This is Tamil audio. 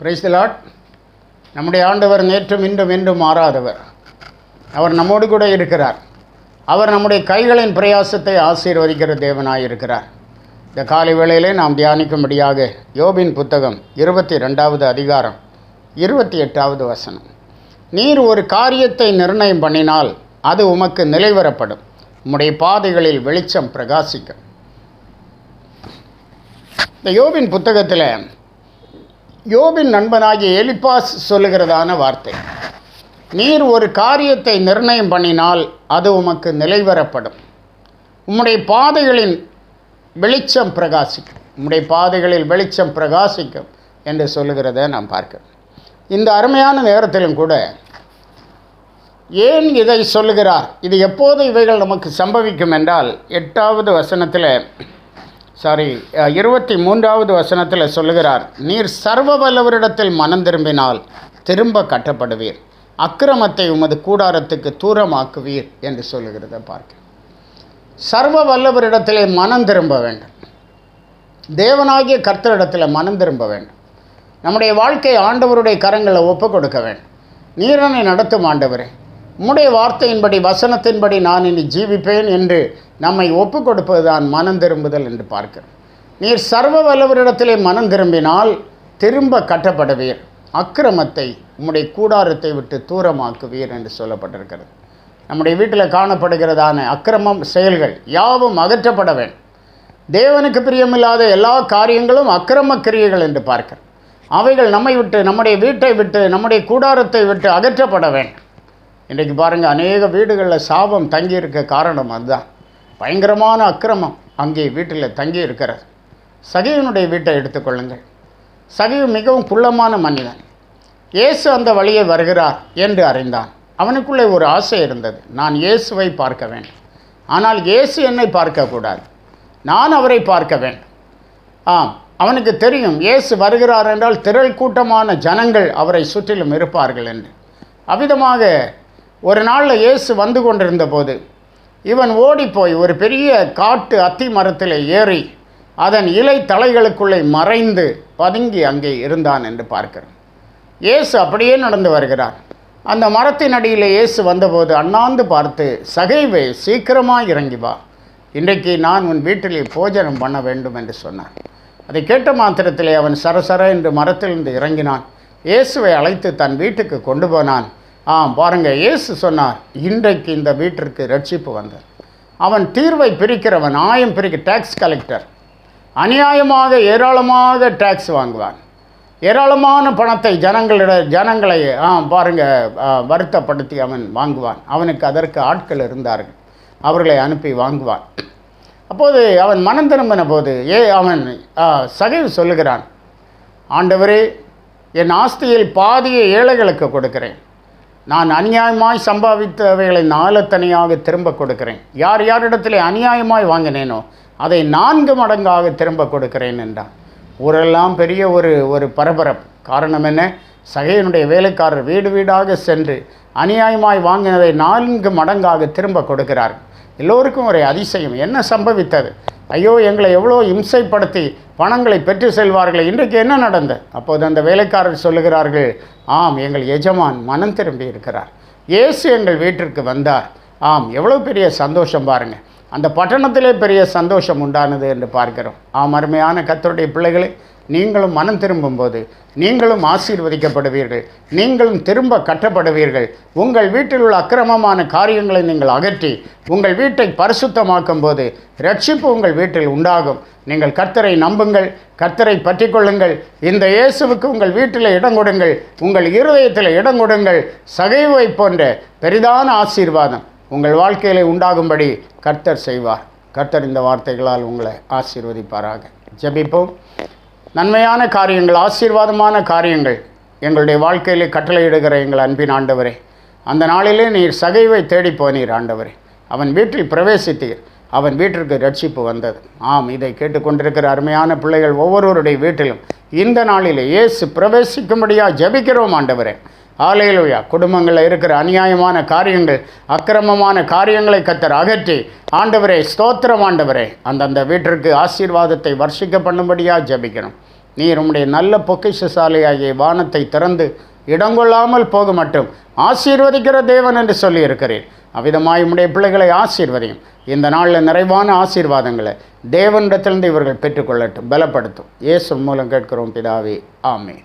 பிரைஸ்தலாட் நம்முடைய ஆண்டவர் நேற்றும் இன்றும் என்றும் மாறாதவர். அவர் நம்மோடு கூட இருக்கிறார். அவர் நம்முடைய கைகளின் பிரயாசத்தை ஆசீர்வதிக்கிற தேவனாய் இருக்கிறார். இந்த காலை வேளையிலே நாம் தியானிக்கும்படியாக யோபின் புத்தகம் இருபத்தி ரெண்டாவது அதிகாரம் இருபத்தி எட்டாவது வசனம். நீர் ஒரு காரியத்தை நிர்ணயம் பண்ணினால் அது உமக்கு நிலைவரப்படும் உம்முடைய பாதைகளில் வெளிச்சம் பிரகாசிக்கும். இந்த யோபின் புத்தகத்தில் யோபின் நண்பனாகிய எலிபாஸ் சொல்லுகிறதான வார்த்தை. நீர் ஒரு காரியத்தை நிர்ணயம் பண்ணினால் அது உமக்கு நிலைவரப்படும் உம்முடைய பாதைகளின் வெளிச்சம் பிரகாசிக்கும். உம்முடைய பாதைகளில் வெளிச்சம் பிரகாசிக்கும் என்று சொல்லுகிறத நாம் பார்க்கிறோம். இந்த அருமையான நேரத்திலும் கூட ஏன் இதை சொல்லுகிறார்? இது எப்போது இவைகள் நமக்கு சம்பவிக்கும் என்றால் எட்டாவது வசனத்தில் சாரி இருபத்தி மூன்றாவது வசனத்தில் சொல்லுகிறார் நீர் சர்வ வல்லவரிடத்தில் மனம் திரும்பினால் திரும்ப கட்டப்படுவீர். அக்கிரமத்தை உமது கூடாரத்துக்கு தூரமாக்குவீர் என்று சொல்லுகிறத பார்க்க சர்வ வல்லவரிடத்திலே மனம் திரும்ப வேண்டும். தேவனாகிய கர்த்தரிடத்தில் மனம் திரும்ப வேண்டும். நம்முடைய வாழ்க்கை ஆண்டவருடைய கரங்களை ஒப்பு கொடுக்க வேண்டும். நீரனை நடத்தும் ஆண்டவரே. உம்முடைய வார்த்தையின்படி வசனத்தின்படி நான் இனி ஜீவிப்பேன் என்று நம்மை ஒப்பு கொடுப்பதுதான் மனம் திரும்புதல் என்று பார்க்கிறோம். நீர் சர்வ வல்லவரிடத்திலே மனம் திரும்பினால் திரும்ப கட்டப்படுவீர். அக்கிரமத்தை உம்முடைய கூடாரத்தை விட்டு தூரமாக்குவீர் என்று சொல்லப்பட்டிருக்கிறது. நம்முடைய வீட்டில் காணப்படுகிறதான அக்கிரமம் செயல்கள் யாவும் அகற்றப்பட வேண்டும் தேவனுக்கு பிரியமில்லாத எல்லா காரியங்களும் அக்கிரம கிரியைகள் என்று பார்க்கிறோம். அவைகள் நம்மை விட்டு நம்முடைய வீட்டை விட்டு நம்முடைய கூடாரத்தை விட்டு அகற்றப்பட வேண்டும் இன்றைக்கு பாருங்கள் அநேக வீடுகளில் சாபம் தங்கியிருக்க காரணம் அதுதான். பயங்கரமான அக்கிரமம் அங்கே வீட்டில் தங்கி இருக்கிறது சகைவனுடைய வீட்டை எடுத்துக்கொள்ளுங்கள் சகைவு மிகவும் குள்ளமான மனிதன். இயேசு அந்த வழியை வருகிறார் என்று அறிந்தான். அவனுக்குள்ளே ஒரு ஆசை இருந்தது. நான் இயேசுவை பார்க்க வேண்டும். ஆனால் இயேசு என்னை பார்க்கக்கூடாது நான் அவரை பார்க்க வேண்டும். ஆம் அவனுக்கு தெரியும் இயேசு வருகிறார் என்றால் திரள் கூட்டமான ஜனங்கள் அவரை சுற்றிலும் இருப்பார்கள் என்று. அவ்விதமாக ஒரு நாளில் இயேசு வந்து கொண்டிருந்த போது இவன் ஓடிப்போய் ஒரு பெரிய காட்டு அத்தி மரத்தில் ஏறி அதன் இலை தலைகளுக்குள்ளே மறைந்து பதுங்கி அங்கே இருந்தான் என்று பார்க்கிறோம். இயேசு அப்படியே நடந்து வருகிறார். அந்த மரத்தின் அடியில் இயேசு வந்தபோது அண்ணாந்து பார்த்து சகைவே சீக்கிரமாக இறங்கி வா. இன்றைக்கு நான் உன் வீட்டிலே போஜனம் பண்ண வேண்டும் என்று சொன்னான் அதை கேட்ட மாத்திரத்திலே அவன் சரசர என்று மரத்திலிருந்து இறங்கினான். இயேசுவை அழைத்து தன் வீட்டுக்கு கொண்டு போனான். ஆ பாருங்கள் இயேசு சொன்னார் இன்றைக்கு இந்த வீட்டிற்கு ரட்சிப்பு வந்தார் அவன் தீர்வை பிரிக்கிறவன் ஆயம் பிரிக்க டேக்ஸ் கலெக்டர் அநியாயமாக ஏராளமாக டேக்ஸ் வாங்குவான். ஏராளமான பணத்தை ஜனங்களிட ஜனங்களை ஆ பாருங்கள் வருத்தப்படுத்தி அவன் வாங்குவான். அவனுக்கு அதற்கு ஆட்கள் இருந்தார்கள். அவர்களை அனுப்பி வாங்குவான். அப்போது அவன் மனம் திரும்பின போது ஏ அவன் ஆ, சகைவு சொல்லுகிறான். ஆண்டவரே என் ஆஸ்தியில் பாதியை ஏழைகளுக்கு கொடுக்கிறேன். நான் அநியாயமாய் சம்பாதித்தவைகளை நாலத்தனையாக திரும்ப கொடுக்கிறேன். யார் யாரிடத்திலே அநியாயமாய் வாங்கினேனோ அதை நான்கு மடங்காக திரும்ப கொடுக்கிறேன் என்றான். ஊரெல்லாம் பெரிய ஒரு ஒரு பரபரப்பு. காரணம் என்ன? சகையனுடைய வேலைக்காரர் வீடு வீடாக சென்று அநியாயமாய் வாங்கினதை நான்கு மடங்காக திரும்ப கொடுக்கிறார். எல்லோருக்கும் ஒரு அதிசயம். என்ன சம்பவித்தது? ஐயோ எங்களை எவ்வளோ இம்சைப்படுத்தி பணங்களை பெற்று செல்வார்கள் இன்றைக்கு என்ன நடந்தது அப்போது அந்த வேலைக்காரர் சொல்லுகிறார்கள் ஆம் எங்கள் எஜமான் மனம் திரும்பி இருக்கிறார். இயேசு எங்கள் வீட்டிற்கு வந்தார். ஆம் எவ்வளோ பெரிய சந்தோஷம் பாருங்கள் அந்த பட்டணத்திலே பெரிய சந்தோஷம் உண்டானது என்று பார்க்கிறோம். ஆம் அருமையான கத்தருடைய பிள்ளைகளே நீங்களும் மனம் திரும்பும்போது நீங்களும் ஆசீர்வதிக்கப்படுவீர்கள். நீங்களும் திரும்ப கட்டப்படுவீர்கள். உங்கள் வீட்டில் உள்ள அக்கிரமமான காரியங்களை நீங்கள் அகற்றி உங்கள் வீட்டை பரிசுத்தமாக்கும் போது ரட்சிப்பு உங்கள் வீட்டில் உண்டாகும். நீங்கள் கர்த்தரை நம்புங்கள் கர்த்தரை பற்றி கொள்ளுங்கள் இந்த இயேசுவுக்கு உங்கள் வீட்டில் இடம் கொடுங்கள் உங்கள் இருதயத்தில் இடம் கொடுங்கள். சகைவை போன்ற பெரிதான ஆசீர்வாதம். உங்கள் வாழ்க்கையிலே உண்டாகும்படி கர்த்தர் செய்வார். கர்த்தர் இந்த வார்த்தைகளால் உங்களை ஆசீர்வதிப்பாராக. ஜெபிப்போம். நன்மையான காரியங்கள் ஆசீர்வாதமான காரியங்கள் எங்களுடைய வாழ்க்கையிலே கட்டளையிடுகிற எங்கள் அன்பின் ஆண்டவரே. அந்த நாளிலே நீர் சகைவை தேடி போனீர் ஆண்டவரே. அவன் வீட்டில் பிரவேசித்தீர். அவன் வீட்டிற்கு ரட்சிப்பு வந்தது. ஆம் இதை கேட்டுக்கொண்டிருக்கிற அருமையான பிள்ளைகள் ஒவ்வொருவருடைய வீட்டிலும் இந்த நாளிலே இயேசு பிரவேசிக்கும்படியாக ஜெபிக்கிறோம் ஆண்டவரே. ஆலையிலுயா குடும்பங்களில் இருக்கிற அநியாயமான காரியங்கள் அக்கிரமமான காரியங்களை கத்தர் அகற்றி ஆண்டவரே ஸ்தோத்திரம் ஆண்டவரே. அந்தந்த வீட்டிற்கு ஆசீர்வாதத்தை வர்ஷிக்க பண்ணும்படியாக ஜபிக்கணும் நீர் உம்முடைய நல்ல பொக்கிஷசாலையாகிய வானத்தை திறந்து இடங்கொள்ளாமல் போக மட்டும் ஆசீர்வதிக்கிற தேவன் என்று சொல்லியிருக்கிறேன் அவ்விதமாய் உம்முடைய பிள்ளைகளை ஆசீர்வதியும். இந்த நாளில் நிறைவான ஆசீர்வாதங்களை தேவனிடத்திலிருந்து இவர்கள் பெற்றுக்கொள்ளட்டும். பலப்படுத்தும். இயேசு மூலம் கேட்கிறோம் பிதாவே ஆமே